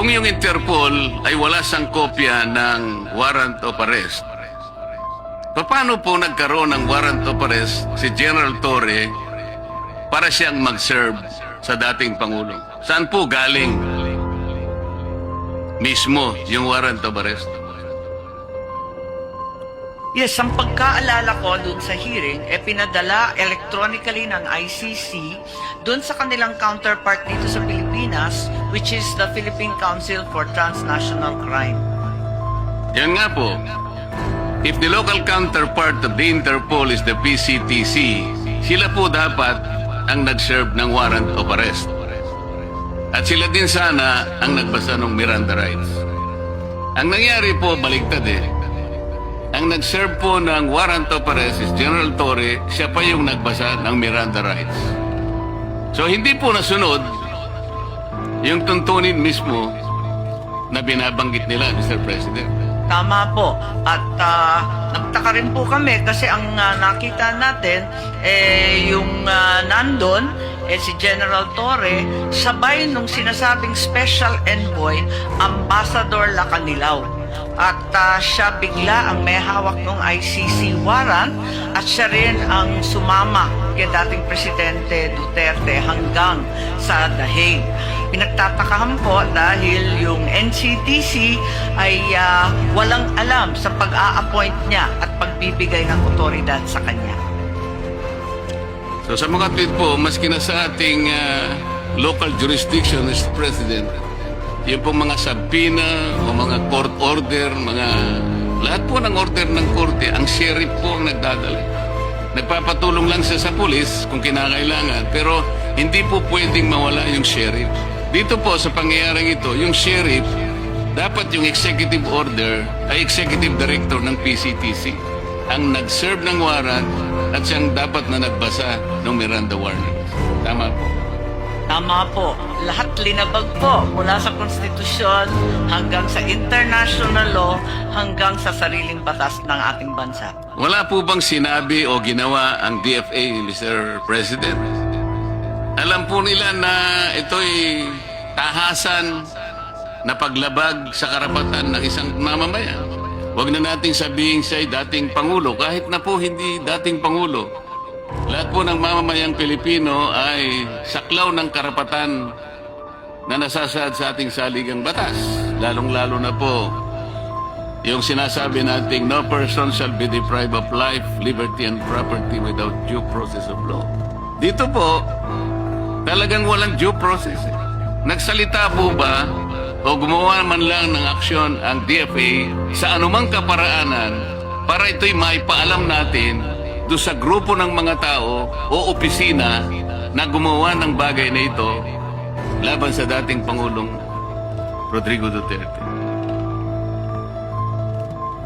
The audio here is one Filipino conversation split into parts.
kung yung Interpol ay wala sang kopya ng warrant of arrest, paano po nagkaroon ng warrant of arrest si General Torre para siyang mag-serve sa dating Pangulo? Saan po galing mismo yung warrant of arrest? Yes, ang pagkaalala ko dun sa hearing, eh pinadala electronically ng ICC dun sa kanilang counterpart dito sa Pilipinas, which is the Philippine Council for Transnational Crime. Yan nga po. If the local counterpart of the Interpol is the PCTC, sila po dapat ang nag-serve ng warrant of arrest. At sila din sana ang nagbasa ng Miranda rights. Ang nangyari po, baliktad eh. Ang nag-serve po ng warrant of arrest is General Torre, siya pa yung nagbasa ng Miranda rights. So hindi po nasunod yung tuntunin mismo na binabanggit nila, Mr. President. Tama po. At ah, nagtaka rin po kami kasi ang ah, nakita natin, eh, yung ah, nandun, eh, si General Torre, sabay nung sinasabing special envoy, Ambassador Lacanilaw. At ah, siya bigla ang may hawak ng ICC warrant at siya rin ang sumama kay dating Presidente Duterte hanggang sa The Hague. Pinagtatakahan po dahil yung NCTC ay ah, walang alam sa pag-a-appoint niya at pagbibigay ng otoridad sa kanya. So sa mga tweet po, maski na sa ating ah, local jurisdiction, Mr. President, yung pong mga sabina o mga court order, mga lahat po ng order ng korte, ang sheriff po ang nagdadala. Nagpapatulong lang siya sa pulis kung kinakailangan, pero hindi po pwedeng mawala yung sheriff. Dito po sa pangyayaring ito, yung sheriff, dapat yung executive order ay executive director ng PCTC ang nag-serve ng warrant at siyang dapat na nagbasa ng Miranda warning. Tama po. Tama po. Lahat linabag po mula sa konstitusyon hanggang sa international law hanggang sa sariling batas ng ating bansa. Wala po bang sinabi o ginawa ang DFA, Mr. President? Alam po nila na ito'y tahasan na paglabag sa karapatan ng isang mamamayan. Huwag na nating sabihin siya'y dating Pangulo, kahit na po hindi dating Pangulo. Lahat po ng mamamayang Pilipino ay saklaw ng karapatan na nasasaad sa ating saligang batas. Lalong-lalo na po yung sinasabi nating no person shall be deprived of life, liberty, and property without due process of law. Dito po, talagang walang due process. Eh. Nagsalita po ba o gumawa man lang ng aksyon ang DFA sa anumang kaparaanan para ito'y maipaalam natin do sa grupo ng mga tao o opisina na gumawa ng bagay na ito laban sa dating Pangulong Rodrigo Duterte.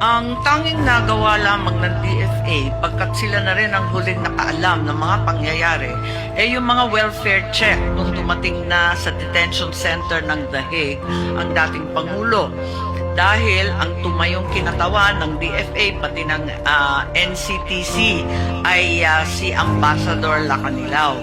Ang tanging nagawa lamang ng DFA pagkat sila na rin ang huling nakaalam ng mga pangyayari ay yung mga welfare check nung dumating na sa detention center ng The Hague ang dating Pangulo. Dahil ang tumayong kinatawan ng DFA pati ng ah, NCTC ay ah, si Ambassador Lacanilaw.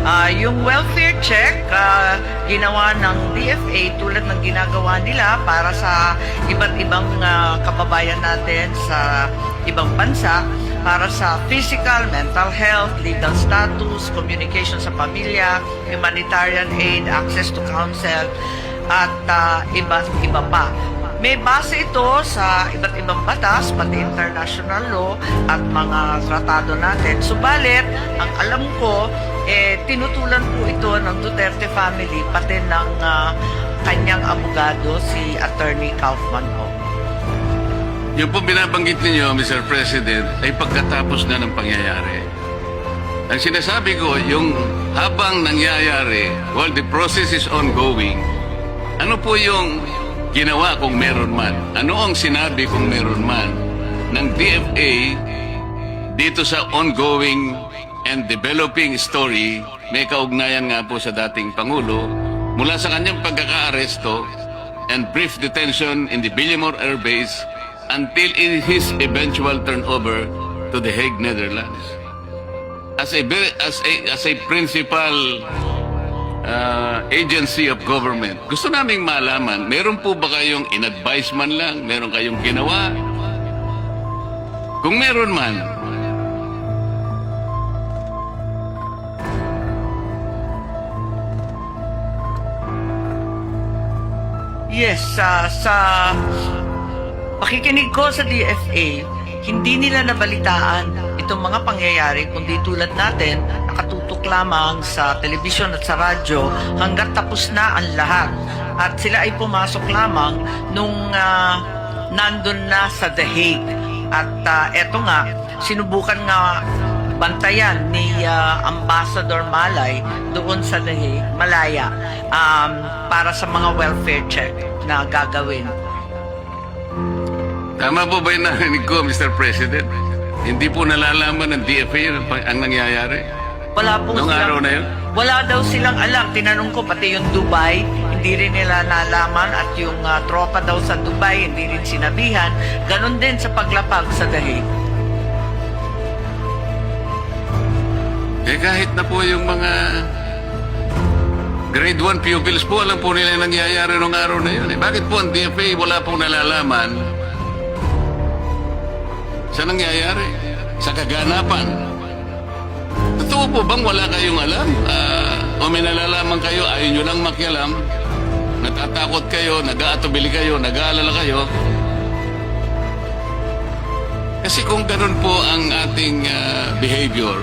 Ah, yung welfare check, ah, ginawa ng DFA tulad ng ginagawa nila para sa iba't ibang ah, kababayan natin sa ibang bansa para sa physical, mental health, legal status, communication sa pamilya, humanitarian aid, access to counsel, at ah, iba, iba pa. May base ito sa iba't ibang batas, pati international law at mga tratado natin. Subalit, ang alam ko, eh, tinutulan po ito ng Duterte family, pati ng ah, kanyang abogado, si Attorney Kaufman po. Yung po binabanggit ninyo, Mr. President, ay pagkatapos na ng pangyayari. Ang sinasabi ko, yung habang nangyayari, while the process is ongoing, ano po yung ginawa kung meron man? Ano ang sinabi kung meron man ng DFA dito sa ongoing and developing story, may kaugnayan nga po sa dating Pangulo, mula sa kanyang pagkakaaresto and brief detention in the Billimore Air Base until in his eventual turnover to the Hague, Netherlands. As a, as a, as a principal uh, agency of government. Gusto naming malaman, meron po ba kayong in-advise man lang? Meron kayong ginawa? Kung meron man, Yes, sa sa pakikinig ko sa DFA, hindi nila nabalitaan itong mga pangyayari kundi tulad natin, lamang sa telebisyon at sa radyo hanggat tapos na ang lahat. At sila ay pumasok lamang nung ah, nandun na sa The Hague. At ah, eto nga, sinubukan nga bantayan ni ah, Ambassador Malay doon sa The Hague, Malaya, um, para sa mga welfare check na gagawin. tama po ba yung narinig ko, Mr. President? Hindi po nalalaman ng DFA ang nangyayari? Wala po Nung araw na yun? Wala daw silang alam. Tinanong ko pati yung Dubai, hindi rin nila nalaman at yung ah, tropa daw sa Dubai, hindi rin sinabihan. Ganon din sa paglapag sa The Hague. Eh kahit na po yung mga grade 1 pupils po, alam po nila yung nangyayari nung araw na yun. Eh, bakit po ang DFA wala pong nalalaman sa nangyayari? Sa kaganapan? Totoo po bang wala kayong alam? Ah, o may nalalaman kayo, ayaw nyo lang makialam? Natatakot kayo, nag-aatubili kayo, nag-aalala kayo? Kasi kung ganun po ang ating ah, behavior,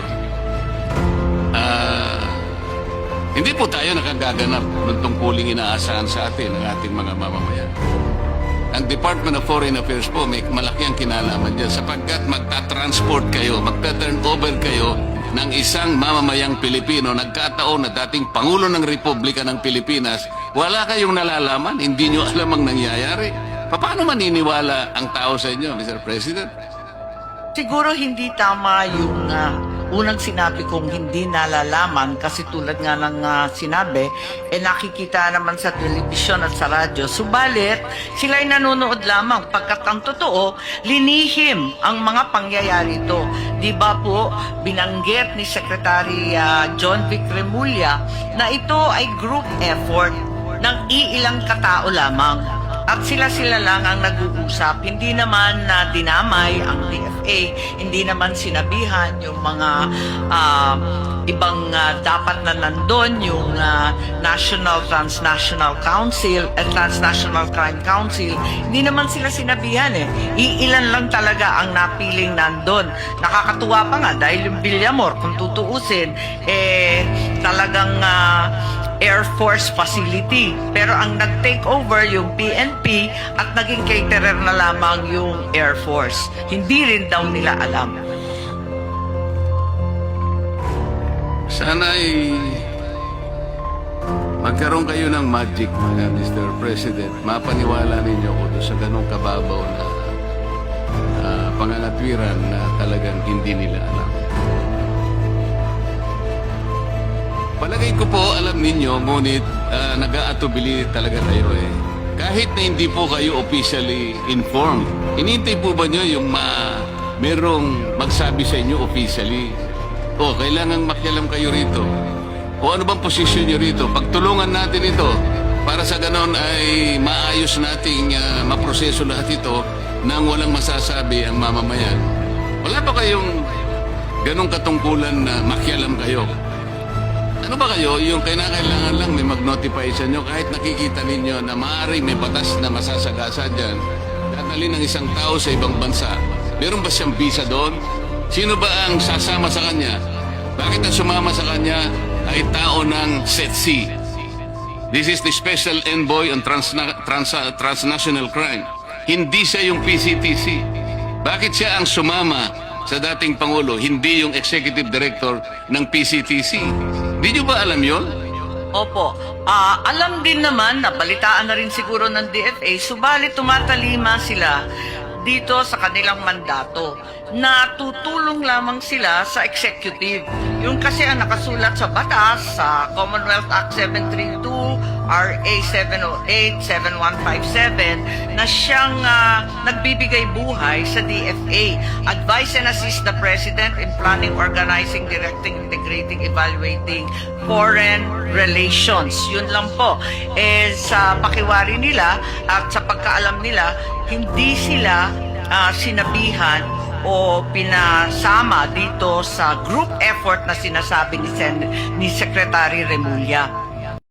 ah, hindi po tayo nakagaganap ng tungkuling inaasahan sa atin ng ating mga mamamayan. Ang Department of Foreign Affairs po may malaki ang kinalaman dyan sapagkat magta-transport kayo, magta-turn over kayo ng isang mamamayang Pilipino, nagkataon na dating Pangulo ng Republika ng Pilipinas, wala kayong nalalaman, hindi nyo alam ang nangyayari. Paano maniniwala ang tao sa inyo, Mr. President? Siguro hindi tama yung ah, unang sinabi kong hindi nalalaman kasi tulad nga ng ah, sinabi, eh nakikita naman sa telebisyon at sa radyo. Subalit, sila ay nanonood lamang pagkat ang totoo, linihim ang mga pangyayari ito. Di ba po, binanggit ni Secretary ah, John Vic Remulla na ito ay group effort ng iilang katao lamang. At sila-sila lang ang nag-uusap. Hindi naman na dinamay ang DFA. Hindi naman sinabihan yung mga ah, ibang ah, dapat na nandun, yung ah, National Transnational Council at Transnational Crime Council. Hindi naman sila sinabihan eh. Iilan lang talaga ang napiling nandun. Nakakatuwa pa nga dahil yung Villamor, kung tutuusin, eh talagang ah, Air Force facility. Pero ang nag-take over yung PNP at naging caterer na lamang yung Air Force. Hindi rin daw nila alam. Sana ay magkaroon kayo ng magic, mga Mr. President. Mapaniwala ninyo ko doon sa ganong kababaw na ah, pangangatwiran na talagang hindi nila alam. Palagay ko po, alam ninyo, ngunit ah, nag-aatubili talaga kayo eh. Kahit na hindi po kayo officially informed, inintay po ba nyo yung ma merong magsabi sa inyo officially? O, kailangan makialam kayo rito. O ano bang posisyon nyo rito? Pagtulungan natin ito para sa ganon ay maayos nating ah, maproseso lahat ito nang walang masasabi ang mamamayan. Wala ba kayong ganong katungkulan na makialam kayo? Ano ba kayo, yung kailangan lang may mag-notify sa inyo kahit nakikita ninyo na maaaring may batas na masasagasa dyan, dadalhin ng isang tao sa ibang bansa. Meron ba siyang visa doon? Sino ba ang sasama sa kanya? Bakit ang sumama sa kanya ay tao ng SETC? This is the Special Envoy on Transna- Trans- Transnational Crime. Hindi siya yung PCTC. Bakit siya ang sumama sa dating Pangulo, hindi yung Executive Director ng PCTC? Di nyo ba alam yon? Opo. Ah, alam din naman na balitaan na rin siguro ng DFA, subalit tumatalima sila dito sa kanilang mandato na tutulong lamang sila sa executive. Yung kasi ang nakasulat sa batas, sa Commonwealth Act 732, RA 708-7157 na siyang ah, nagbibigay buhay sa DFA. Advise and assist the President in planning, organizing, directing, integrating, evaluating foreign relations. Yun lang po. Eh, sa pakiwari nila at sa pagkaalam nila, hindi sila ah, sinabihan o pinasama dito sa group effort na sinasabi ni, Sen- ni Secretary Remulla.